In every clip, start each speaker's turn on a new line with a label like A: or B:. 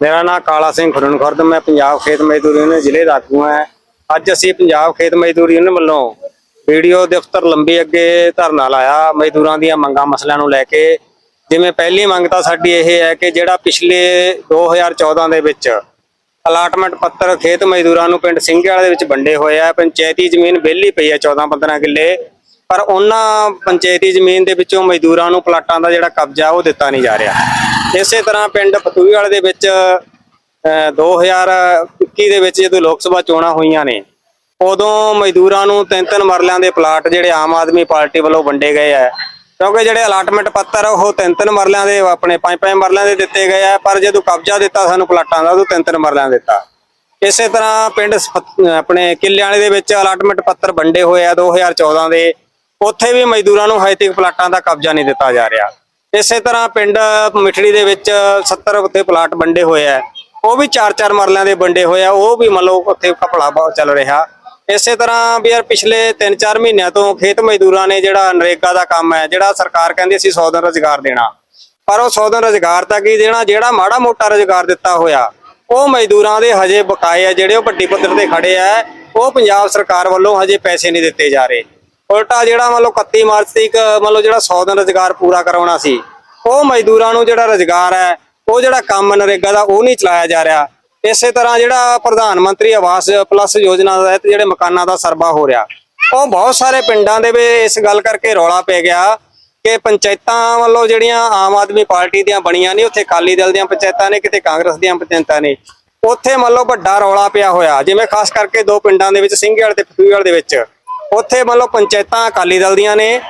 A: ਮੇਰਾ ਨਾਮ ਕਾਲਾ ਸਿੰਘ ਖੁਰਨ ਖੁਰਦ, ਮੈਂ ਪੰਜਾਬ ਖੇਤ ਮਜ਼ਦੂਰ ਯੂਨੀਅਨ ਜ਼ਿਲ੍ਹੇ ਦਾ ਆਗੂ ਹਾਂ। ਅੱਜ ਅਸੀਂ ਪੰਜਾਬ ਖੇਤ ਮਜ਼ਦੂਰ ਯੂਨੀਅਨ ਵੱਲੋਂ ਵੀਡੀਓ ਦਫ਼ਤਰ ਲੰਬੀ ਅੱਗੇ ਧਰਨਾ ਲਾਇਆ, ਮਜ਼ਦੂਰਾਂ ਦੀਆਂ ਮੰਗਾਂ ਮਸਲਿਆਂ ਨੂੰ ਲੈ ਕੇ। ਜਿਵੇਂ ਪਹਿਲੀ ਮੰਗ ਤਾਂ ਸਾਡੀ ਇਹ ਹੈ ਕਿ ਜਿਹੜਾ ਪਿਛਲੇ 2014 ਦੇ ਵਿੱਚ ਅਲਾਟਮੈਂਟ ਪੱਤਰ ਖੇਤ ਮਜ਼ਦੂਰਾਂ ਨੂੰ ਪਿੰਡ ਸਿੰਘਵਾਲੇ ਦੇ ਵਿੱਚ ਵੰਡੇ ਹੋਏ ਆ, ਪੰਚਾਇਤੀ ਜ਼ਮੀਨ ਵਿਹਲੀ ਪਈ ਹੈ 14 15 ਕਿੱਲੇ ਪਰ ਉਹਨਾਂ ਪੰਚਾਇਤੀ ਜ਼ਮੀਨ ਦੇ ਵਿੱਚੋਂ ਮਜ਼ਦੂਰਾਂ ਨੂੰ ਪਲਾਟਾਂ ਦਾ ਜਿਹੜਾ ਕਬਜ਼ਾ ਉਹ ਦਿੱਤਾ ਨਹੀਂ ਜਾ ਰਿਹਾ। ਇਸੇ ਤਰ੍ਹਾਂ ਪਿੰਡ ਫਤੂਹੀਵਾਲੇ ਦੇ ਵਿੱਚ ਅਹ, 2021 ਦੇ ਵਿੱਚ ਜਦੋਂ ਲੋਕ ਸਭਾ ਚੋਣਾਂ ਹੋਈਆਂ ਨੇ ਉਦੋਂ ਮਜ਼ਦੂਰਾਂ ਨੂੰ ਤਿੰਨ ਤਿੰਨ ਮਰਲਿਆਂ ਦੇ ਪਲਾਟ ਜਿਹੜੇ ਆਮ ਆਦਮੀ ਪਾਰਟੀ ਵੱਲੋਂ ਵੰਡੇ ਗਏ ਆ। ਕਿਉਂਕਿ ਜਿਹੜੇ ਅਲਾਟਮੈਂਟ ਪੱਤਰ ਉਹ ਤਿੰਨ ਤਿੰਨ ਮਰਲਿਆਂ ਦੇ ਆਪਣੇ ਪੰਜ ਪੰਜ ਮਰਲਿਆਂ ਦੇ ਦਿੱਤੇ ਗਏ ਆ ਪਰ ਜਦੋਂ ਕਬਜ਼ਾ ਦਿੱਤਾ ਸਾਨੂੰ ਪਲਾਟਾਂ ਦਾ ਉਦੋਂ ਤਿੰਨ ਤਿੰਨ ਮਰਲਿਆਂ ਦਾ ਦਿੱਤਾ। ਇਸੇ ਤਰ੍ਹਾਂ ਪਿੰਡ ਆਪਣੇ ਆਪਣੇ ਵਾਲੇ ਦੇ ਵਿੱਚ ਅਲਾਟਮੈਂਟ ਪੱਤਰ ਵੰਡੇ ਹੋਏ ਆ 2014 ਦੇ। ਉੱਥੇ ਵੀ ਮਜ਼ਦੂਰਾਂ ਨੂੰ ਹਜੇ ਤੱਕ ਪਲਾਟਾਂ ਦਾ ਕਬਜ਼ਾ ਨਹੀਂ ਦਿੱਤਾ ਜਾ ਰਿਹਾ। ਇਸੇ ਤਰ੍ਹਾਂ ਪਿੰਡ ਮਿਠੜੀ ਦੇ ਵਿੱਚ 70 ਉੱਤੇ ਪਲਾਟ ਵੰਡੇ ਹੋਏ ਆ। ਉਹ ਵੀ 4-4 ਮਰਲਿਆਂ ਦੇ ਵੰਡੇ ਹੋਏ ਆ। ਉਹ ਵੀ ਮੰਨ ਲਓ ਉੱਥੇ ਕਪੜਾ ਚੱਲ ਰਿਹਾ। ਇਸੇ ਤਰ੍ਹਾਂ ਵੀ ਯਾਰ ਪਿਛਲੇ 3-4 ਮਹੀਨਿਆਂ ਤੋਂ ਖੇਤ ਮਜ਼ਦੂਰਾਂ ਨੇ ਜਿਹੜਾ ਨਰੇਗਾ ਦਾ ਕੰਮ ਹੈ, ਜਿਹੜਾ ਸਰਕਾਰ ਕਹਿੰਦੀ ਸੀ 100 ਦਿਨ ਰੁਜ਼ਗਾਰ ਦੇਣਾ। ਪਰ ਉਹ 100 ਦਿਨ ਰੁਜ਼ਗਾਰ ਤਾਂ ਕੀ ਦੇਣਾ? ਜਿਹੜਾ ਮਾੜਾ ਮੋਟਾ ਰੁਜ਼ਗਾਰ ਦਿੱਤਾ ਹੋਇਆ, ਉਹ ਮਜ਼ਦੂਰਾਂ ਦੇ ਹਜੇ ਬਕਾਏ ਆ ਜਿਹੜੇ ਉਹ ਵੱਡੀ ਪੱਧਰ ਤੇ ਖੜੇ ਆ। ਉਹ ਪੰਜਾਬ ਸਰਕਾਰ ਵੱਲੋਂ ਹਜੇ ਪੈਸੇ ਨਹੀਂ ਦਿੱਤੇ ਜਾ ਰਹੇ। ਉਲਟਾ ਜਿਹੜਾ ਮੰਨ ਲਓ 31 ਮਾਰਚ ਤੱਕ ਮੰਨ ਲਓ ਜਿਹੜਾ 100 ਦਿਨ ਰੁਜ਼ਗਾਰ ਪੂਰਾ ਕਰਾਉਣਾ ਸੀ, ਉਹ ਮਜ਼ਦੂਰਾਂ ਨੂੰ ਜਿਹੜਾ ਰੁਜ਼ਗਾਰ ਹੈ, ਉਹ ਜਿਹੜਾ ਕੰਮ ਨਰੇਗਾ ਦਾ, ਉਹ ਨਹੀਂ ਚਲਾਇਆ ਜਾ ਰਿਹਾ। ਇਸੇ ਤਰ੍ਹਾਂ ਜਿਹੜਾ ਪ੍ਰਧਾਨ ਮੰਤਰੀ ਆਵਾਸ ਪਲੱਸ ਯੋਜਨਾ ਦਾ ਤਹਿਤ ਜਿਹੜੇ ਮਕਾਨਾਂ ਦਾ ਸਰਵਾ ਹੋ ਰਿਹਾ, ਉਹ ਬਹੁਤ ਸਾਰੇ ਪਿੰਡਾਂ ਦੇ ਵਿੱਚ ਇਸ ਗੱਲ ਕਰਕੇ ਰੌਲਾ ਪੈ ਗਿਆ ਕਿ ਪੰਚਾਇਤਾਂ ਵੱਲੋਂ ਜਿਹੜੀਆਂ ਆਮ ਆਦਮੀ ਪਾਰਟੀ ਦੀਆਂ ਬਣੀਆਂ ਨੇ, ਉੱਥੇ ਅਕਾਲੀ ਦਲ ਦੀਆਂ ਪੰਚਾਇਤਾਂ ਨੇ, ਕਿਤੇ ਕਾਂਗਰਸ ਦੀਆਂ ਪੰਚਾਇਤਾਂ ਨੇ, ਉੱਥੇ ਮੰਨ ਲਓ ਵੱਡਾ ਰੌਲਾ ਪਿਆ ਹੋਇਆ। ਜਿਵੇਂ ਖਾਸ ਕਰਕੇ ਦੋ ਪਿੰਡਾਂ ਦੇ ਵਿੱਚ, ਸਿੰਘਵਾਲ ਤੇ ਫਤੂਹੀਵਾਲ ਦੇ ਵਿੱਚ। ਉੱਥੇ ਮੰਨ ਲਓ ਪੰਚਾਇਤਾਂ ਅਕਾਲੀ ਦਲ ਦੀਆਂ ਨੇ,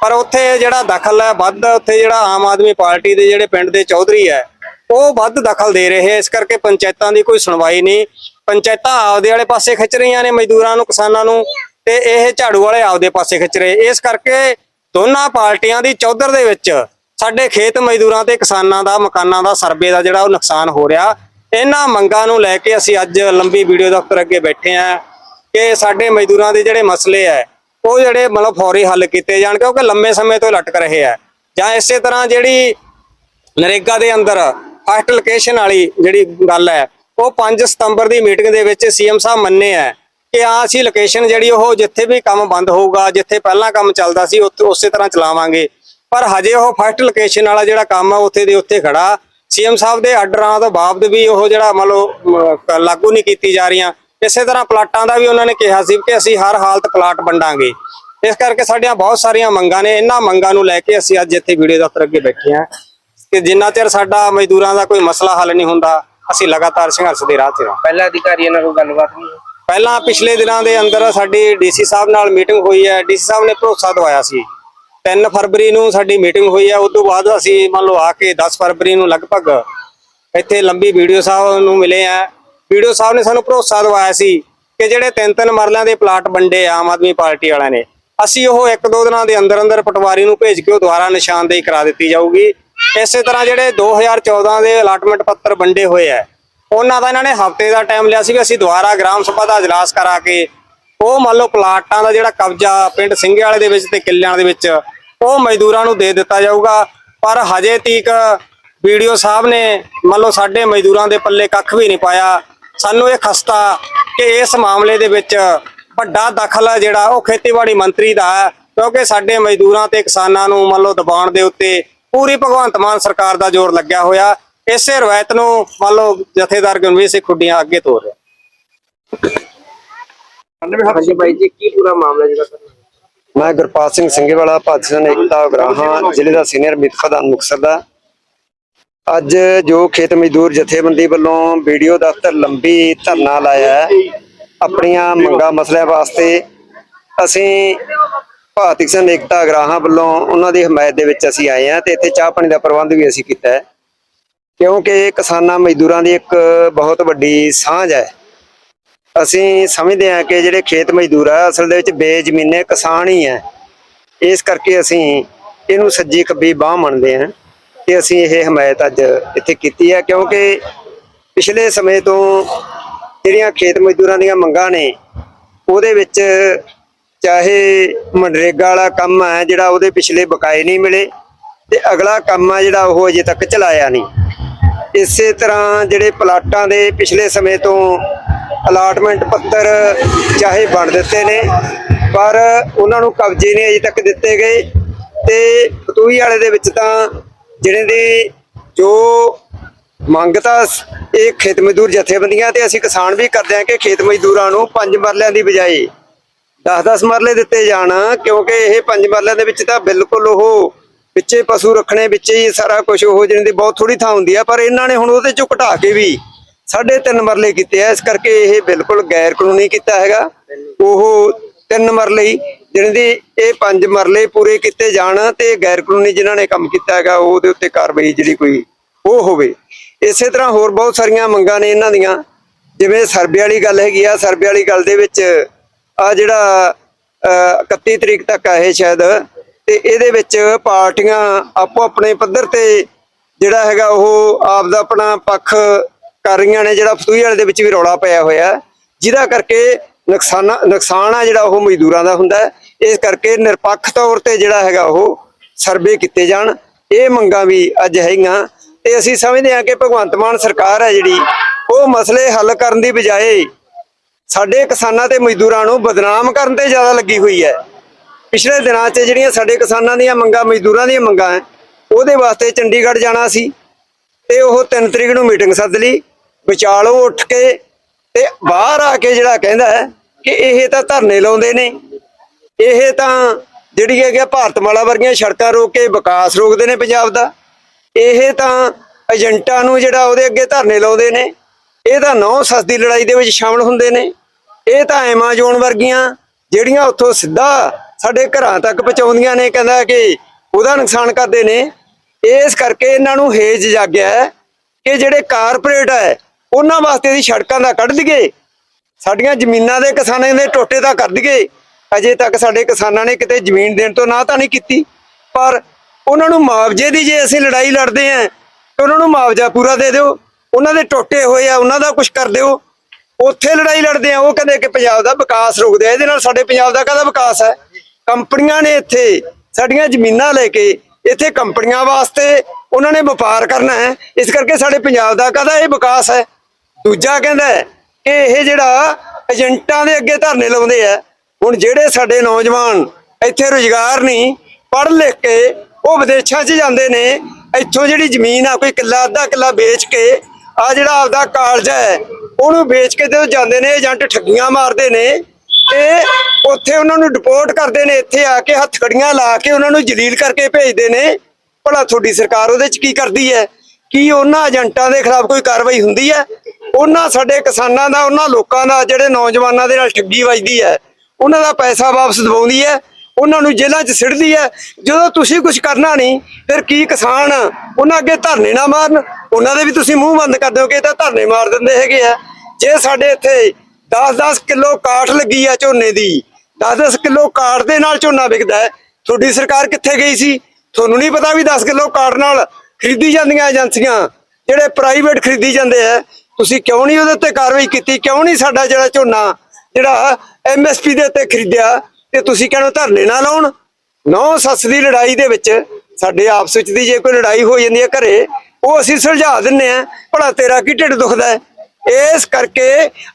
A: ਪਰ ਉੱਥੇ ਜਿਹੜਾ ਦਖਲ ਹੈ, ਵੱਧ ਉੱਥੇ ਜਿਹੜਾ ਆਮ ਆਦਮੀ ਪਾਰਟੀ ਦੇ ਜਿਹੜੇ ਪਿੰਡ ਦੇ ਚੌਧਰੀ ਹੈ, ਉਹ ਵੱਧ ਦਖਲ ਦੇ ਰਹੇ ਇਸ ਕਰਕੇ ਪੰਚਾਇਤਾਂ ਦੀ ਕੋਈ ਸੁਣਵਾਈ ਨਹੀਂ। ਪੰਚਾਇਤਾਂ ਆਪਦੇ ਵਾਲੇ ਪਾਸੇ ਖਿੱਚ ਰਹੀਆਂ ਨੇ, ਮਜ਼ਦੂਰਾਂ ਨੂੰ, ਕਿਸਾਨਾਂ ਨੂੰ, ਤੇ ਇਹ ਝਾੜੂ ਵਾਲੇ ਆਪਦੇ ਪਾਸੇ ਖਿੱਚ ਰਹੇ। ਇਸ ਕਰਕੇ ਦੋਨਾਂ ਪਾਰਟੀਆਂ ਦੀ ਚੌਧਰ ਦੇ ਵਿੱਚ ਸਾਡੇ ਖੇਤ ਮਜ਼ਦੂਰਾਂ ਤੇ ਕਿਸਾਨਾਂ ਦਾ, ਮਕਾਨਾਂ ਦਾ, ਸਰਵੇ ਦਾ ਜਿਹੜਾ ਉਹ ਨੁਕਸਾਨ ਹੋ ਰਿਹਾ। ਇਹਨਾਂ ਮੰਗਾਂ ਨੂੰ ਲੈ ਕੇ ਅਸੀਂ ਅੱਜ ਲੰਬੀ ਵੀਡੀਓ ਦਫ਼ਤਰ ਅੱਗੇ ਬੈਠੇ ਆਂ ਕਿ ਸਾਡੇ ਮਜ਼ਦੂਰਾਂ ਦੇ ਜਿਹੜੇ ਮਸਲੇ ਹੈ ਉਹ ਜਿਹੜੇ ਮਤਲਬ ਫੌਰੀ ਹੱਲ ਕੀਤੇ ਜਾਣ ਕਿਉਂਕਿ ਲੰਮੇ ਸਮੇਂ ਤੋਂ ਲਟਕ ਰਹੇ ਆ। ਜਾਂ ਇਸੇ ਤਰ੍ਹਾਂ ਜਿਹੜੀ ਨਰੇਗਾ ਦੇ ਅੰਦਰ ਫਸਟ ਲੋਕੇਸ਼ਨ ਵਾਲੀ ਜਿਹੜੀ ਗੱਲ ਹੈ, ਉਹ 5 ਸਤੰਬਰ ਦੀ ਮੀਟਿੰਗ ਦੇ ਵਿੱਚ ਸੀਐਮ ਸਾਹਿਬ ਮੰਨੇ ਆ ਕਿ ਆ ਅਸੀਂ ਲੋਕੇਸ਼ਨ ਜਿਹੜੀ ਉਹ ਜਿੱਥੇ ਵੀ ਕੰਮ ਬੰਦ ਹੋਊਗਾ, ਜਿੱਥੇ ਪਹਿਲਾਂ ਕੰਮ ਚੱਲਦਾ ਸੀ, ਉੱਥੇ ਉਸੇ ਤਰ੍ਹਾਂ ਚਲਾਵਾਂਗੇ। ਪਰ ਹਜੇ ਉਹ ਫਸਟ ਲੋਕੇਸ਼ਨ ਵਾਲਾ ਜਿਹੜਾ ਕੰਮ ਆ, ਉੱਥੇ ਦੇ ਉੱਥੇ ਖੜਾ। ਸੀਐਮ ਸਾਹਿਬ ਦੇ ਆਰਡਰਾਂ ਤੋਂ ਬਾਵਜੂਦ ਵੀ ਉਹ ਜਿਹੜਾ ਮੰਨ ਲਓ ਲਾਗੂ ਨਹੀਂ ਕੀਤੀ ਜਾ ਰਹੀਆਂ। ਇਸੇ ਤਰ੍ਹਾਂ ਪਲਾਟਾਂ ਦਾ ਵੀ ਉਹਨਾਂ ਨੇ ਕਿਹਾ ਸੀ ਕਿ ਅਸੀਂ ਹਰ ਹਾਲਤ ਪਲਾਟ ਵੰਡਾਂਗੇ। ਇਸ ਕਰਕੇ ਸਾਡੀਆਂ ਬਹੁਤ ਸਾਰੀਆਂ ਮੰਗਾਂ ਨੇ ਇਹਨਾਂ ਮੰਗਾਂ ਨੂੰ ਲੈ ਕੇ ਅਸੀਂ ਅੱਜ ਇੱਥੇ ਵੀਡੀਓ ਦਫ਼ਤਰ ਅੱਗੇ ਬੈਠੇ ਹਾਂ ਕਿ ਜਿੰਨਾ ਚਿਰ ਸਾਡਾ ਮਜ਼ਦੂਰਾਂ ਦਾ ਕੋਈ ਮਸਲਾ ਹੱਲ ਨਹੀਂ ਹੁੰਦਾ ਅਸੀਂ ਲਗਾਤਾਰ ਸੰਘਰਸ਼ ਦੇ ਰਾਹ 'ਤੇ ਰਹਾਂ
B: ਪਹਿਲਾਂ ਅਧਿਕਾਰੀਆਂ ਨਾਲ ਕੋਈ ਗੱਲਬਾਤ ਨਹੀਂ?
A: ਪਹਿਲਾਂ ਪਿਛਲੇ ਦਿਨਾਂ ਦੇ ਅੰਦਰ ਸਾਡੀ ਡੀਸੀ ਸਾਹਿਬ ਨਾਲ ਮੀਟਿੰਗ ਹੋਈ ਹੈ ਡੀਸੀ ਸਾਹਿਬ ਨੇ ਭਰੋਸਾ ਦਵਾਇਆ ਸੀ। 3 ਫਰਵਰੀ ਨੂੰ ਸਾਡੀ ਮੀਟਿੰਗ ਹੋਈ ਹੈ ਉਸ ਤੋਂ ਬਾਅਦ ਅਸੀਂ ਮੰਨ ਲਓ ਆ ਕੇ 10 ਫਰਵਰੀ ਨੂੰ ਲਗਭਗ ਇੱਥੇ ਲੰਬੀ ਵੀਡੀਓ ਸਾਹਿਬ ਨੂੰ ਮਿਲੇ ਆ ਵੀਡੀਓ ਸਾਹਿਬ ਨੇ ਸਾਨੂੰ ਭਰੋਸਾ ਦਵਾਇਆ ਸੀ ਕਿ ਜਿਹੜੇ ਤਿੰਨ ਤਿੰਨ ਮਰਲਿਆਂ ਦੇ ਪਲਾਟ ਵੰਡੇ ਆਮ ਆਦਮੀ ਪਾਰਟੀ ਵਾਲਿਆਂ ਨੇ, ਅਸੀਂ ਉਹ ਇੱਕ ਦੋ ਦਿਨਾਂ ਦੇ ਅੰਦਰ ਅੰਦਰ ਪਟਵਾਰੀ ਨੂੰ ਭੇਜ ਕੇ ਉਹ ਦੁਬਾਰਾ ਨਿਸ਼ਾਨਦੇਹੀ ਕਰਾ ਦਿੱਤੀ ਜਾਊਗੀ। ਇਸੇ ਤਰ੍ਹਾਂ ਜਿਹੜੇ 2014 ਦੇ ਅਲਾਟਮੈਂਟ ਪੱਤਰ ਵੰਡੇ ਹੋਏ ਆ, ਉਹਨਾਂ ਦਾ ਇਹਨਾਂ ਨੇ ਹਫ਼ਤੇ ਦਾ ਟਾਈਮ ਲਿਆ ਸੀ ਵੀ ਅਸੀਂ ਦੁਬਾਰਾ ਗ੍ਰਾਮ ਸਭਾ ਦਾ ਇਜਲਾਸ ਕਰਾ ਕੇ ਉਹ ਮੰਨ ਲਓ ਪਲਾਟਾਂ ਦਾ ਜਿਹੜਾ ਕਬਜ਼ਾ ਪਿੰਡ ਸਿੰਘਵਾਲੇ ਦੇ ਵਿੱਚ ਤੇ ਕਿੱਲਿਆਂ ਦੇ ਵਿੱਚ, ਉਹ ਮਜ਼ਦੂਰਾਂ ਨੂੰ ਦੇ ਦਿੱਤਾ ਜਾਊਗਾ। ਪਰ ਹਜੇ ਤੀਕ ਵੀਡੀਓ ਸਾਹਿਬ ਨੇ ਮੰਨ ਲਓ ਸਾਡੇ ਮਜ਼ਦੂਰਾਂ ਦੇ ਪੱਲੇ ਕੱਖ ਵੀ ਨਹੀਂ ਪਾਇਆ। ਸਾਨੂੰ ਇਹ ਖਸਤਾ ਕਿ ਇਸ ਮਾਮਲੇ ਦੇ ਵਿੱਚ ਵੱਡਾ ਦਖਲ ਹੈ ਜਿਹੜਾ ਉਹ ਖੇਤੀਬਾੜੀ ਮੰਤਰੀ ਦਾ ਹੈ ਕਿਉਂਕਿ ਸਾਡੇ ਮਜ਼ਦੂਰਾਂ ਤੇ ਕਿਸਾਨਾਂ ਨੂੰ ਮੰਨ ਲਓ ਦਬਾਉਣ ਦੇ ਉੱਤੇ ਪੂਰੀ ਭਗਵੰਤ ਮਾਨ ਸਰਕਾਰ ਦਾ ਜ਼ੋਰ ਲੱਗਿਆ ਹੋਇਆ। ਇਸੇ ਰਵਾਇਤ ਨੂੰ ਮੰਨ ਲਓ ਜਥੇਦਾਰ ਗਨਵੀਰ ਸਿੰਘ ਖੁੱਡੀਆਂ ਅੱਗੇ ਤੋਰ ਰਿਹਾ
B: ਹਾਂਜੀ ਬਾਈ ਜੀ ਕੀ ਪੂਰਾ ਮਾਮਲਾ ਜਿਹੜਾ ਕਰਨਾ
C: ਮੈਂ ਗੁਰਪਾਲ ਸਿੰਘ ਸਿੰਘੇਵਾਲਾ ਪਾਕਿਸਤਾਨ ਏਕਤਾ ਉਗਰਾਹਾਂ ਜ਼ਿਲ੍ਹੇ ਦਾ ਸੀਨੀਅਰ ਮੀਤ ਪ੍ਰਧਾਨ ਮੁਕਤਸਰ ਦਾ। ਅੱਜ ਜੋ ਖੇਤ ਮਜ਼ਦੂਰ ਜਥੇਬੰਦੀ ਵੱਲੋਂ ਵੀਡੀਓ ਦਫ਼ਤਰ ਲੰਬੀ ਧਰਨਾ ਲਾਇਆ ਹੈ, ਆਪਣੀਆਂ ਮੰਗਾਂ ਮਸਲਿਆਂ ਵਾਸਤੇ ਅਸੀਂ ਭਾਰਤੀ ਕਿਸਾਨ ਏਕਤਾ ਅਗਰਾਹਾਂ ਵੱਲੋਂ ਉਹਨਾਂ ਦੀ ਹਮਾਇਤ ਦੇ ਵਿੱਚ ਅਸੀਂ ਆਏ ਹਾਂ ਤੇ ਇੱਥੇ ਚਾਹ ਪਾਣੀ ਦਾ ਪ੍ਰਬੰਧ ਵੀ ਅਸੀਂ ਕੀਤਾ ਹੈ। ਕਿਉਂਕਿ ਕਿਸਾਨਾਂ ਮਜ਼ਦੂਰਾਂ ਦੀ ਇੱਕ ਬਹੁਤ ਵੱਡੀ ਸਾਂਝ ਹੈ। ਅਸੀਂ ਸਮਝਦੇ ਹਾਂ ਕਿ ਜਿਹੜੇ ਖੇਤ ਮਜ਼ਦੂਰ ਆ, ਅਸਲ ਦੇ ਵਿੱਚ ਬੇਜ਼ਮੀਨੇ ਕਿਸਾਨ ਹੀ ਹੈ। ਇਸ ਕਰਕੇ ਅਸੀਂ ਇਹਨੂੰ ਸੱਜੀ ਖੱਬੀ ਬਾਹ ਮੰਨਦੇ ਹਾਂ। ਕਿ ਅਸੀਂ ਇਹ ਹਮਾਇਤ ਅੱਜ ਇੱਥੇ ਕੀਤੀ ਹੈ, ਕਿਉਂਕਿ ਪਿਛਲੇ ਸਮੇਂ ਤੋਂ ਜਿਹੜੀਆਂ ਖੇਤ ਮਜ਼ਦੂਰਾਂ ਦੀਆਂ ਮੰਗਾਂ ਨੇ, ਉਹਦੇ ਵਿੱਚ ਚਾਹੇ ਮਨਰੇਗਾ ਵਾਲਾ ਕੰਮ ਹੈ ਜਿਹੜਾ ਉਹਦੇ ਪਿਛਲੇ ਬਕਾਏ ਨਹੀਂ ਮਿਲੇ ਤੇ ਅਗਲਾ ਕੰਮ ਆ ਜਿਹੜਾ ਉਹ ਅਜੇ ਤੱਕ ਚਲਾਇਆ ਨਹੀਂ। ਇਸੇ ਤਰ੍ਹਾਂ ਜਿਹੜੇ ਪਲਾਟਾਂ ਦੇ ਪਿਛਲੇ ਸਮੇਂ ਤੋਂ ਅਲਾਟਮੈਂਟ ਪੱਤਰ ਚਾਹੇ ਬਣ ਦਿੱਤੇ ਨੇ, ਪਰ ਉਹਨਾਂ ਨੂੰ ਕਬਜ਼ੇ ਨਹੀਂ ਅਜੇ ਤੱਕ ਦਿੱਤੇ ਗਏ ਤੇ ਫਤੂਹੀ ਵਾਲੇ ਦੇ ਵਿੱਚ ਤਾਂ ਜਿਹੜੇ ਦੀ ਜੋ ਮੰਗ ਤਾਂ ਇਹ ਖੇਤ ਮਜ਼ਦੂਰ ਜਥੇਬੰਦੀਆਂ ਤੇ ਅਸੀਂ ਕਿਸਾਨ ਵੀ ਕਰਦੇ ਹਾਂ ਕਿ ਖੇਤ ਮਜ਼ਦੂਰਾਂ ਨੂੰ ਪੰਜ ਮਰਲਿਆਂ ਦੀ ਬਜਾਏ 10-10 ਮਰਲੇ ਦਿੱਤੇ ਜਾਣ, ਕਿਉਂਕਿ ਇਹ ਪੰਜ ਮਰਲਿਆਂ ਦੇ ਵਿੱਚ ਤਾਂ ਬਿਲਕੁਲ ਉਹ ਵਿੱਚੇ ਪਸ਼ੂ ਰੱਖਣੇ, ਵਿੱਚ ਹੀ ਸਾਰਾ ਕੁਝ ਉਹ ਜਿਹਨਾਂ ਦੀ ਬਹੁਤ ਥੋੜੀ ਥਾਂ ਹੁੰਦੀ ਆ, ਪਰ ਇਹਨਾਂ ਨੇ ਹੁਣ ਉਹਦੇ ਚੋਂ ਘਟਾ ਕੇ ਵੀ ਸਾਢੇ ਤਿੰਨ ਮਰਲੇ ਕੀਤੇ ਆ। ਇਸ ਕਰਕੇ ਇਹ ਬਿਲਕੁਲ ਗੈਰ ਕਾਨੂੰਨੀ ਕੀਤਾ ਹੈਗਾ। ਉਹ ਤਿੰਨ ਮਰਲੇ ਜਿਹਨਾਂ ਦੀ ਇਹ ਪੰਜ ਮਰਲੇ ਪੂਰੇ ਕੀਤੇ ਜਾਣ ਤੇ ਗੈਰ ਕਾਨੂੰਨੀ ਜਿਨ੍ਹਾਂ ਨੇ ਕੰਮ ਕੀਤਾ ਹੈਗਾ ਉਹਦੇ ਉੱਤੇ ਕਾਰਵਾਈ ਜਿਹੜੀ ਕੋਈ ਉਹ ਹੋਵੇ। ਇਸੇ ਤਰ੍ਹਾਂ ਹੋਰ ਬਹੁਤ ਸਾਰੀਆਂ ਮੰਗਾਂ ਨੇ ਇਹਨਾਂ ਦੀਆਂ। ਜਿਵੇਂ ਸਰਬੇ ਵਾਲੀ ਗੱਲ ਹੈਗੀ ਆ ਸਰਬੇ ਵਾਲੀ ਗੱਲ ਦੇ ਵਿੱਚ ਆ ਜਿਹੜਾ ਅਹ, 31 ਤਰੀਕ ਤੱਕ ਆ ਇਹ ਸ਼ਾਇਦ। ਤੇ ਇਹਦੇ ਵਿੱਚ ਪਾਰਟੀਆਂ ਆਪੋ ਆਪਣੇ ਪੱਧਰ ਤੇ ਜਿਹੜਾ ਹੈਗਾ ਉਹ ਆਪ ਦਾ ਆਪਣਾ ਪੱਖ ਕਰ ਰਹੀਆਂ ਨੇ ਜਿਹੜਾ ਫਤੂਈ ਵਾਲੇ ਦੇ ਵਿੱਚ ਵੀ ਰੌਲਾ ਪਿਆ ਹੋਇਆ। ਜਿਹਦਾ ਕਰਕੇ ਨੁਕਸਾਨ ਨੁਕਸਾਨ ਆ ਜਿਹੜਾ ਉਹ ਮਜ਼ਦੂਰਾਂ ਦਾ ਹੁੰਦਾ। ਇਸ ਕਰਕੇ ਨਿਰਪੱਖ ਤੌਰ ਤੇ ਜਿਹੜਾ ਹੈਗਾ ਉਹ ਸਰਵੇ ਕੀਤੇ ਜਾਣ। ਇਹ ਮੰਗਾਂ ਵੀ ਅੱਜ ਹੈਗੀਆਂ। ਤੇ ਅਸੀਂ ਸਮਝਦੇ ਹਾਂ ਕਿ ਭਗਵੰਤ ਮਾਨ ਸਰਕਾਰ ਹੈ ਜਿਹੜੀ, ਉਹ ਮਸਲੇ ਹੱਲ ਕਰਨ ਦੀ ਬਜਾਏ ਸਾਡੇ ਕਿਸਾਨਾਂ ਤੇ ਮਜ਼ਦੂਰਾਂ ਨੂੰ ਬਦਨਾਮ ਕਰਨ ਤੇ ਜ਼ਿਆਦਾ ਲੱਗੀ ਹੋਈ ਹੈ। ਪਿਛਲੇ ਦਿਨਾਂ 'ਚ ਜਿਹੜੀਆਂ ਸਾਡੇ ਕਿਸਾਨਾਂ ਦੀਆਂ ਮੰਗਾਂ, ਮਜ਼ਦੂਰਾਂ ਦੀਆਂ ਮੰਗਾਂ ਹੈ, ਉਹਦੇ ਵਾਸਤੇ ਚੰਡੀਗੜ੍ਹ ਜਾਣਾ ਸੀ। ਤੇ ਉਹ 3 ਤਰੀਕ ਨੂੰ ਮੀਟਿੰਗ ਸੱਦ ਲਈ। ਵਿਚਾਲੋਂ ਉੱਠ ਕੇ ਤੇ ਬਾਹਰ ਆ ਕੇ ਜਿਹੜਾ ਕਹਿੰਦਾ ਕਿ ਇਹ ਤਾਂ ਧਰਨੇ ਲਾਉਂਦੇ ਨੇ। ਇਹ ਤਾਂ ਜਿਹੜੀ ਹੈਗੀ ਆ ਭਾਰਤਮਾਲਾ ਵਰਗੀਆਂ ਸੜਕਾਂ ਰੋਕ ਕੇ ਵਿਕਾਸ ਰੋਕਦੇ ਨੇ ਪੰਜਾਬ ਦਾ। ਇਹ ਤਾਂ ਏਜੰਟਾਂ ਨੂੰ ਜਿਹੜਾ ਉਹਦੇ ਅੱਗੇ ਧਰਨੇ ਲਾਉਂਦੇ ਨੇ। ਇਹ ਤਾਂ ਨੌ ਸੱਸ ਦੀ ਲੜਾਈ ਦੇ ਵਿੱਚ ਸ਼ਾਮਲ ਹੁੰਦੇ ਨੇ। ਇਹ ਤਾਂ ਐਮਾਜ਼ੋਨ ਵਰਗੀਆਂ ਜਿਹੜੀਆਂ ਉੱਥੋਂ ਸਿੱਧਾ ਸਾਡੇ ਘਰਾਂ ਤੱਕ ਪਹੁੰਚਾਉਂਦੀਆਂ ਨੇ, ਕਹਿੰਦਾ ਕਿ ਉਹਦਾ ਨੁਕਸਾਨ ਕਰਦੇ ਨੇ। ਇਸ ਕਰਕੇ ਇਹਨਾਂ ਨੂੰ ਹੇਜ ਜਾਗਿਆ ਕਿ ਜਿਹੜੇ ਕਾਰਪੋਰੇਟ ਹੈ, ਉਹਨਾਂ ਵਾਸਤੇ ਦੀ ਸੜਕਾਂ ਦਾ ਕੱਢ ਦਈਏ ਸਾਡੀਆਂ ਜ਼ਮੀਨਾਂ ਦੇ ਕਿਸਾਨਾਂ ਦੇ ਟੋਟੇ ਤਾਂ ਕਰ ਦਈਏ ਅਜੇ ਤੱਕ ਸਾਡੇ ਕਿਸਾਨਾਂ ਨੇ ਕਿਤੇ ਜ਼ਮੀਨ ਦੇਣ ਤੋਂ ਨਾ ਤਾਂ ਨਹੀਂ ਕੀਤੀ। ਪਰ ਉਹਨਾਂ ਨੂੰ ਮੁਆਵਜ਼ੇ ਦੀ ਜੇ ਅਸੀਂ ਲੜਾਈ ਲੜਦੇ ਆਂ ਤਾਂ ਉਹਨਾਂ ਨੂੰ ਮੁਆਵਜ਼ਾ ਪੂਰਾ ਦੇ ਦਿਓ। ਉਹਨਾਂ ਦੇ ਟੋਟੇ ਹੋਏ ਆ, ਉਹਨਾਂ ਦਾ ਕੁਝ ਕਰ ਦਿਓ। ਉੱਥੇ ਲੜਾਈ ਲੜਦੇ ਆ ਉਹ ਕਹਿੰਦੇ ਕਿ ਪੰਜਾਬ ਦਾ ਵਿਕਾਸ ਰੁਕਦੇ ਆ ਇਹਦੇ ਨਾਲ ਸਾਡੇ ਪੰਜਾਬ ਦਾ ਕਾਹਦਾ ਵਿਕਾਸ ਹੈ? ਕੰਪਨੀਆਂ ਨੇ ਇੱਥੇ ਸਾਡੀਆਂ ਜ਼ਮੀਨਾਂ ਲੈ ਕੇ ਇੱਥੇ ਕੰਪਨੀਆਂ ਵਾਸਤੇ ਉਹਨਾਂ ਨੇ ਵਪਾਰ ਕਰਨਾ ਹੈ। ਇਸ ਕਰਕੇ ਸਾਡੇ ਪੰਜਾਬ ਦਾ ਕਾਹਦਾ ਇਹ ਵਿਕਾਸ ਹੈ? ਦੂਜਾ ਕਹਿੰਦਾ ਕਿ ਇਹ ਜਿਹੜਾ ਏਜੰਟਾਂ ਦੇ ਅੱਗੇ ਧਰਨੇ ਲਾਉਂਦੇ ਆ ਹੁਣ ਜਿਹੜੇ ਸਾਡੇ ਨੌਜਵਾਨ ਇੱਥੇ ਰੁਜ਼ਗਾਰ ਨਹੀਂ, ਪੜ੍ਹ ਲਿਖ ਕੇ ਉਹ ਵਿਦੇਸ਼ਾਂ 'ਚ ਜਾਂਦੇ ਨੇ, ਇੱਥੋਂ ਜਿਹੜੀ ਜ਼ਮੀਨ ਆ, ਕੋਈ ਕਿੱਲਾ, ਅੱਧਾ ਕਿੱਲਾ ਵੇਚ ਕੇ ਆ ਜਿਹੜਾ ਆਪਦਾ ਕਾਲਜ ਹੈ, ਉਹਨੂੰ ਵੇਚ ਕੇ ਤੇ ਜਾਂਦੇ ਨੇ, ਏਜੰਟ ਠੱਗੀਆਂ ਮਾਰਦੇ ਨੇ ਤੇ ਉੱਥੇ ਉਹਨਾਂ ਨੂੰ ਡਿਪੋਰਟ ਕਰਦੇ ਨੇ, ਇੱਥੇ ਆ ਕੇ ਹੱਥ ਕੜੀਆਂ ਲਾ ਕੇ ਉਹਨਾਂ ਨੂੰ ਜਲੀਲ ਕਰਕੇ ਭੇਜਦੇ ਨੇ। ਭਲਾ ਤੁਹਾਡੀ ਸਰਕਾਰ ਉਹਦੇ 'ਚ ਕੀ ਕਰਦੀ ਹੈ? ਕੀ ਉਹਨਾਂ ਏਜੰਟਾਂ ਦੇ ਖਿਲਾਫ ਕੋਈ ਕਾਰਵਾਈ ਹੁੰਦੀ ਹੈ? ਉਹਨਾਂ ਸਾਡੇ ਕਿਸਾਨਾਂ ਦਾ, ਉਹਨਾਂ ਲੋਕਾਂ ਦਾ, ਜਿਹੜੇ ਨੌਜਵਾਨਾਂ ਦੇ ਨਾਲ ਠੱਗੀ ਵੱਜਦੀ ਹੈ ਉਹਨਾਂ ਦਾ ਪੈਸਾ ਵਾਪਸ ਦਿਵਾਉਂਦੀ ਹੈ, ਉਹਨਾਂ ਨੂੰ ਜੇਲ੍ਹਾਂ 'ਚ ਸਿੱਟਦੀ ਹੈ। ਜਦੋਂ ਤੁਸੀਂ ਕੁਝ ਕਰਨਾ ਨਹੀਂ, ਫਿਰ ਕੀ ਕਿਸਾਨ ਉਹਨਾਂ ਅੱਗੇ ਧਰਨੇ ਨਾ ਮਾਰਨ? ਉਹਨਾਂ ਦੇ ਵੀ ਤੁਸੀਂ ਮੂੰਹ ਬੰਦ ਕਰ ਦਿਓ ਕਿ ਇਹ ਤਾਂ ਧਰਨੇ ਮਾਰ ਦਿੰਦੇ ਹੈਗੇ ਆ। ਜੇ ਸਾਡੇ ਇੱਥੇ 10-10 ਕਿਲੋ ਕਾਠ ਲੱਗੀ ਆ ਝੋਨੇ ਦੀ 10-10 ਕਿਲੋ ਕਾਠ ਦੇ ਨਾਲ ਝੋਨਾ ਵਿਕਦਾ ਹੈ, ਤੁਹਾਡੀ ਸਰਕਾਰ ਕਿੱਥੇ ਗਈ ਸੀ? ਤੁਹਾਨੂੰ ਨਹੀਂ ਪਤਾ ਵੀ 10 ਕਿਲੋ ਕਾਠ ਨਾਲ ਖਰੀਦੀ ਜਾਂਦੀਆਂ ਏਜੰਸੀਆਂ, ਜਿਹੜੇ ਪ੍ਰਾਈਵੇਟ ਖਰੀਦੀ ਜਾਂਦੇ ਆ। ਤੁਸੀਂ ਕਿਉਂ ਨਹੀਂ ਉਹਦੇ ਉੱਤੇ ਕਾਰਵਾਈ ਕੀਤੀ? ਕਿਉਂ ਨਹੀਂ ਸਾਡਾ ਜਿਹੜਾ ਝੋਨਾ ਜਿਹੜਾ ਐਮਐਸਪੀ ਦੇ ਉੱਤੇ ਖਰੀਦਿਆ ਤੇ ਤੁਸੀਂ ਕਹਿੰਦੇ ਧਰਨੇ ਨਾ ਲਾਉਣ। ਨੌ ਸੱਸ ਦੀ ਲੜਾਈ ਦੇ ਵਿੱਚ ਸਾਡੇ ਆਪਸ ਵਿੱਚ ਦੀ ਜੇ ਕੋਈ ਲੜਾਈ ਹੋ ਜਾਂਦੀ ਹੈ ਘਰੇ, ਉਹ ਅਸੀਂ ਸੁਲਝਾ ਦਿੰਨੇ ਆ ਭਲਾ ਤੇਰਾ ਕੀ ਢਿੱਡ ਦੁਖਦਾ ਇਸ ਕਰਕੇ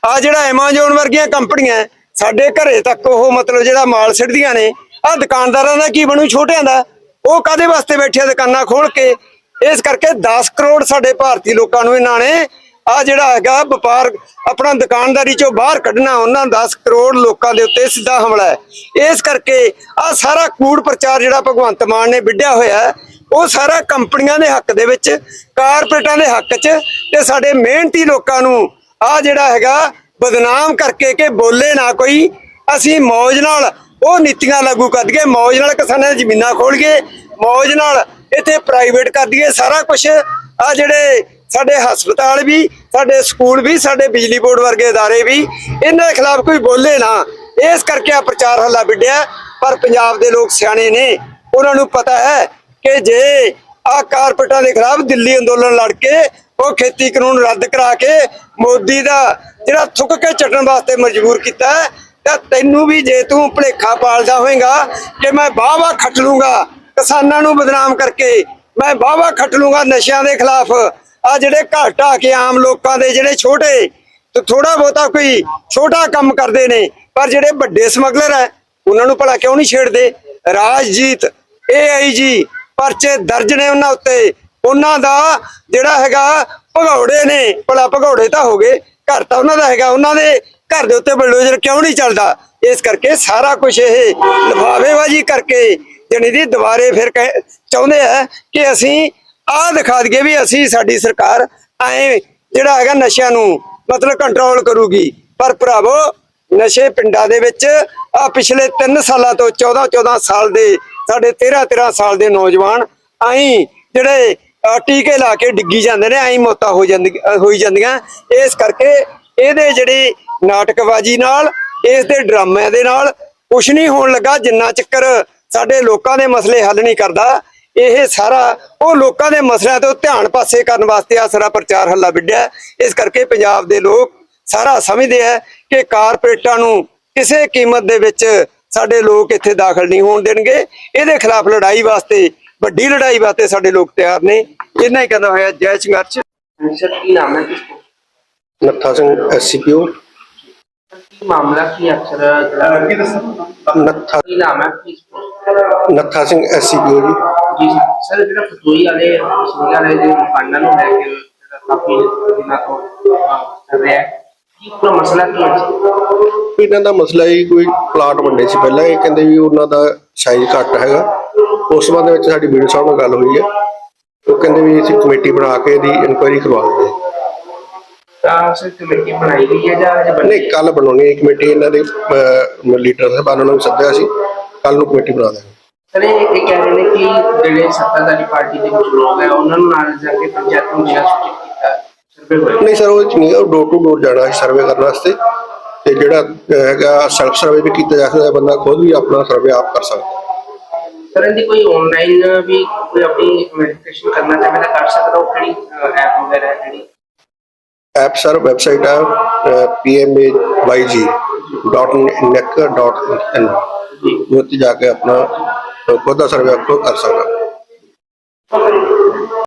C: ਆ ਜਿਹੜਾ ਐਮਾਜ਼ੋਨ ਵਰਗੀਆਂ ਕੰਪਨੀਆਂ ਸਾਡੇ ਘਰੇ ਤੱਕ ਉਹ ਮਤਲਬ ਜਿਹੜਾ ਮਾਲ ਸਿੱਟਦੀਆਂ ਨੇ, ਆ ਦੁਕਾਨਦਾਰਾਂ ਦਾ ਕੀ ਬਣੂ? ਛੋਟਿਆਂ ਦਾ। ਉਹ ਕਾਦੇ ਵਾਸਤੇ ਬੈਠੇ ਦੁਕਾਨਾਂ ਖੋਲ ਕੇ? ਇਸ ਕਰਕੇ 10 ਕਰੋੜ ਸਾਡੇ ਭਾਰਤੀ ਲੋਕਾਂ ਨੂੰ ਇਹਨਾਂ ਨੇ ਆ ਜਿਹੜਾ ਹੈਗਾ ਵਪਾਰ, ਆਪਣਾ ਦੁਕਾਨਦਾਰੀ ਚੋਂ ਬਾਹਰ ਕੱਢਣਾ, ਉਹਨਾਂ 10 ਕਰੋੜ ਲੋਕਾਂ ਦੇ ਉੱਤੇ ਸਿੱਧਾ ਹਮਲਾ ਹੈ। ਇਸ ਕਰਕੇ ਆ ਸਾਰਾ ਕੂੜ ਪ੍ਰਚਾਰ ਜਿਹੜਾ ਭਗਵੰਤ ਮਾਨ ਨੇ ਵਿੱਢਿਆ ਹੋਇਆ ਉਹ ਸਾਰਾ ਕੰਪਨੀਆਂ ਦੇ ਹੱਕ ਦੇ ਵਿੱਚ, ਕਾਰਪੋਰੇਟਾਂ ਦੇ ਹੱਕ 'ਚ ਤੇ ਸਾਡੇ ਮਿਹਨਤੀ ਲੋਕਾਂ ਨੂੰ ਆ ਜਿਹੜਾ ਹੈਗਾ ਬਦਨਾਮ ਕਰਕੇ ਕਿ ਬੋਲੇ ਨਾ ਕੋਈ, ਅਸੀਂ ਮੌਜ ਨਾਲ ਉਹ ਨੀਤੀਆਂ ਲਾਗੂ ਕਰ ਦਈਏ, ਮੌਜ ਨਾਲ ਕਿਸਾਨਾਂ ਦੀਆਂ ਜ਼ਮੀਨਾਂ ਖੋਲ ਗਏ, ਮੌਜ ਨਾਲ ਇੱਥੇ ਪ੍ਰਾਈਵੇਟ ਕਰ ਦਈਏ, ਸਾਰਾ ਕੁਝ ਆ ਜਿਹੜੇ ਸਾਡੇ ਹਸਪਤਾਲ ਵੀ ਸਾਡੇ ਸਕੂਲ ਵੀ ਸਾਡੇ ਬਿਜਲੀ ਬੋਰਡ ਵਰਗੇ ادارے ਵੀ ਇਹਨਾਂ ਦੇ ਖਿਲਾਫ ਕੋਈ ਬੋਲੇ ਨਾ ਇਸ ਕਰਕੇ ਆ ਪ੍ਰਚਾਰ ਹੱਲਾ ਵਿੱਢਿਆ ਪਰ ਪੰਜਾਬ ਦੇ ਲੋਕ ਸਿਆਣੇ ਨੇ ਉਹਨਾਂ ਨੂੰ ਪਤਾ ਹੈ ਕਿ ਜੇ ਆ ਕਾਰਪੋਰੇਟਾਂ ਦੇ ਖਿਲਾਫ ਦਿੱਲੀ ਅੰਦੋਲਨ ਲੜ ਕੇ ਉਹ ਖੇਤੀ ਕਾਨੂੰਨ ਰੱਦ ਕਰਾ ਕੇ ਮੋਦੀ ਦਾ ਜਿਹੜਾ ਥੁੱਕ ਕੇ ਚੱਟਣ ਵਾਸਤੇ ਮਜਬੂਰ ਕੀਤਾ ਹੈ, ਤਾਂ ਤੈਨੂੰ ਵੀ ਜੇ ਤੂੰ ਭਲੇਖਾ ਪਾਲਦਾ ਹੋਏਗਾ ਕਿ ਮੈਂ ਬਾਵਾ ਖੱਟ ਲੂੰਗਾ ਕਿਸਾਨਾਂ ਨੂੰ ਬਦਨਾਮ ਕਰਕੇ ਮੈਂ ਬਾਵਾ ਖੱਟ ਲੂੰਗਾ ਨਸ਼ਿਆਂ ਦੇ ਖਿਲਾਫ ਆ ਜਿਹੜੇ ਘਰ ਢਾਹ ਕੇ ਆਮ ਲੋਕਾਂ ਦੇ ਜਿਹੜੇ ਛੋਟੇ, ਤੇ ਥੋੜਾ ਬਹੁਤਾ ਕੋਈ ਛੋਟਾ ਕੰਮ ਕਰਦੇ ਨੇ, ਪਰ ਜਿਹੜੇ ਵੱਡੇ ਸਮਗਲਰ ਹੈ, ਉਹਨਾਂ ਨੂੰ ਭਲਾ ਕਿਉਂ ਨਹੀਂ ਛੇੜਦੇ? ਰਾਜਜੀਤ ਏਆਈਜੀ ਪਰਚੇ ਦਰਜ ਨੇ ਉਹਨਾਂ ਉੱਤੇ। ਉਹਨਾਂ ਦਾ ਜਿਹੜਾ ਹੈਗਾ ਭਗੌੜੇ ਨੇ, ਭਲਾ ਭਗੌੜੇ ਤਾਂ ਹੋ ਗਏ, ਘਰ ਤਾਂ ਉਹਨਾਂ ਦਾ ਹੈਗਾ। ਉਹਨਾਂ ਦੇ ਘਰ ਦੇ ਉੱਤੇ ਬਲਡੋਜ਼ਰ ਕਿਉਂ ਨਹੀਂ ਚੱਲਦਾ? ਇਸ ਕਰਕੇ ਸਾਰਾ ਕੁਝ ਇਹ ਲਫਾਵੇਬਾਜੀ ਕਰਕੇ ਜਣੀ ਦੀ ਦੁਬਾਰੇ ਫਿਰ ਕਹਿ- ਚਾਹੁੰਦੇ ਆ ਕਿ ਅਸੀਂ ਆਹ ਦਿਖਾ ਦਈਏ ਵੀ ਅਸੀਂ, ਸਾਡੀ ਸਰਕਾਰ ਐ ਜਿਹੜਾ ਹੈਗਾ ਨਸ਼ਿਆਂ ਨੂੰ ਮਤਲਬ ਕੰਟਰੋਲ ਕਰੂਗੀ। ਪਰ ਭਰਾਵੋ, ਨਸ਼ੇ ਪਿੰਡਾਂ ਦੇ ਵਿੱਚ ਆ ਪਿਛਲੇ 3 ਸਾਲਾਂ ਤੋਂ 14 14 ਸਾਲ ਦੇ, ਸਾਡੇ 13 13 ਸਾਲ ਦੇ ਨੌਜਵਾਨ ਆਈ ਜਿਹੜੇ ਟੀਕੇ ਲਾ ਕੇ ਡਿੱਗੀ ਜਾਂਦੇ ਨੇ, ਐਂ ਮੌਤਾਂ ਹੋ ਜਾਂਦੀ, ਹੋਈ ਜਾਂਦੀਆਂ। ਇਸ ਕਰਕੇ ਇਹਦੇ ਜਿਹੜੀ ਨਾਟਕਬਾਜ਼ੀ ਨਾਲ, ਇਸ ਦੇ ਡਰਾਮਿਆਂ ਦੇ ਨਾਲ ਕੁਛ ਨਹੀਂ ਹੋਣ ਲੱਗਾ, ਜਿੰਨਾ ਚੱਕਰ ਸਾਡੇ ਲੋਕਾਂ ਦੇ ਮਸਲੇ ਹੱਲ ਨਹੀਂ ਕਰਦਾ। ਇਹ ਸਾਰਾ ਉਹ ਲੋਕਾਂ ਦੇ ਮਸਲਿਆਂ ਤੋਂ ਧਿਆਨ ਪਾਸੇ ਕਰਨ ਵਾਸਤੇ ਆ ਸਾਰਾ ਪ੍ਰਚਾਰ ਹੱਲਾ ਵਿੱਢਿਆ ਇਸ ਕਰਕੇ ਪੰਜਾਬ ਦੇ ਲੋਕ ਸਾਰਾ ਸਮਝਦੇ ਆ ਕਿ ਕਾਰਪੋਰੇਟਾਂ ਨੂੰ ਕਿਸੇ ਕੀਮਤ ਦੇ ਵਿੱਚ ਸਾਡੇ ਲੋਕ ਇੱਥੇ ਦਾਖਲ ਨਹੀਂ ਹੋਣ ਦੇਣਗੇ। ਇਹਦੇ ਖਿਲਾਫ ਲੜਾਈ ਵਾਸਤੇ ਵੱਡੀ ਲੜਾਈ ਵਾਸਤੇ ਸਾਡੇ ਲੋਕ ਤਿਆਰ ਨੇ। ਇਹਨਾਂ ਹੀ ਕਹਿੰਦਾ ਹੋਇਆ ਜੈ ਸੰਘਰਸ਼
B: ਸਰ ਕੀ ਨਾਮ ਹੈ
D: ਨੱਥਾ ਸਿੰਘ ਐਸਸੀਪੀਓ
B: ਕੀ ਮਾਮਲਾ ਕੀ ਅਕਸਰ ਜਿਹੜਾ
D: ਨੱਥਾ।
B: ਕੀ ਨਾਮ ਹੈ? ਪਲੀਜ਼
D: ਨੱਥਾ ਸਿੰਘ ਐਸਸੀਪੀਓ ਜੀ।
B: ਜੀ ਸਰ ਜਿਹੜਾ ਫਤੋਈ ਵਾਲੇ ਸਿੰਘਾਂ ਵਾਲੇ ਦੇ ਮਕਾਨਾਂ ਨੂੰ ਲੈ ਕੇ ਜਿਹੜਾ ਕਾਫੀ ਦਿਨਾਂ ਤੋਂ ਅਹ, ਚੱਲ ਰਿਹਾ ਹੈ ਕੀ ਪੂਰਾ ਮਸਲਾ ਕੀ ਹੈ ਜੀ?
D: ਇਹਨਾਂ ਦਾ ਮਸਲਾ ਹੀ ਕੋਈ ਪਲਾਟ ਵੰਡੇ ਸੀ ਪਹਿਲਾਂ। ਇਹ ਕਹਿੰਦੇ ਵੀ ਉਹਨਾਂ ਦਾ ਸਾਈਜ਼ ਘੱਟ ਹੈਗਾ। ਉਸ ਸੰਬੰਧ ਵਿੱਚ ਸਾਡੀ ਵੀਡੀਓ ਸਾਹਿਬ ਨਾਲ ਗੱਲ ਹੋਈ ਹੈ। ਉਹ ਕਹਿੰਦੇ ਵੀ ਅਸੀਂ ਕਮੇਟੀ ਬਣਾ ਕੇ ਇਹਦੀ ਇਨਕੁਆਇਰੀ ਕਰਵਾ ਦਿੰਦੇ ਹਾਂ।
B: ਤਾਂ ਸਰ ਕਮੇਟੀ ਬਣਾਈ ਗਈ ਹੈ ਜਾਂ ਅਜੇ ਬਣੀ
D: ਨਹੀਂ ਕੱਲ ਬਣਾਉਣੀ ਹੈ ਕਮੇਟੀ ਇਹਨਾਂ ਦੇ ਲੀਡਰ ਸਾਹਿਬਾਨਾਂ ਨੂੰ ਸੱਦਿਆ ਸੀ। ਕੱਲ ਨੂੰ ਕਮੇਟੀ ਬਣਾ ਦਾਂਗੇ
B: ਸਰ ਇਹ ਇਹ ਕਹਿ ਰਹੇ ਨੇ ਕਿ ਜਿਹੜੇ ਸੱਤਾਧਾਰੀ ਪਾਰਟੀ ਦੇ ਕੁਝ ਲੋਕ ਹੈ ਉਹਨਾਂ ਨੂੰ ਨਾਲ ਜਾ ਕੇ ਪੰਚਾਇਤ ਨੂੰ ਜਿਹੜਾ ਸੂਚਿਤ ਕੀਤਾ ਸਰਵੇ ਹੋਇਆ
D: ਨਹੀਂ ਸਰ ਉਹ 'ਚ ਨਹੀਂ ਉਹ ਡੋਰ ਟੂ ਡੋਰ ਜਾਣਾ ਹੈ ਸਰਵੇ ਕਰਨ ਵਾਸਤੇ। ਤੇ ਜਿਹੜਾ ਅਹ, ਹੈਗਾ ਸੈਲਫ ਸਰਵੇ ਵੀ ਕੀਤਾ ਜਾ ਸਕਦਾ ਹੈ ਬੰਦਾ ਖੁਦ ਵੀ ਆਪਣਾ ਸਰਵੇ ਆਪ ਕਰ ਸਕਦਾ।
B: ਸਰ ਇਹਦੀ ਕੋਈ ਆਨਲਾਈਨ ਵੀ ਕੋਈ ਆਪਣੀ ਵੈਰੀਫਿਕੇਸ਼ਨ ਕਰਨਾ ਚਾਹੇ ਤਾਂ ਕਰ ਸਕਦਾ ਉਹ ਕਿਹੜੀ ਐਪ ਵਗੈਰਾ ਹੈ ਜਿਹੜੀ
D: ਐਪ ਸਰ ਵੈਬਸਾਈਟ ਹੈ pmayg.nec.in
B: ਜੀ
D: ਉੱਥੇ ਜਾ ਕੇ ਆਪਣਾ ਖੁਦ ਦਾ ਸਰਵੇ ਆਪ ਕਰ ਸਕਦਾ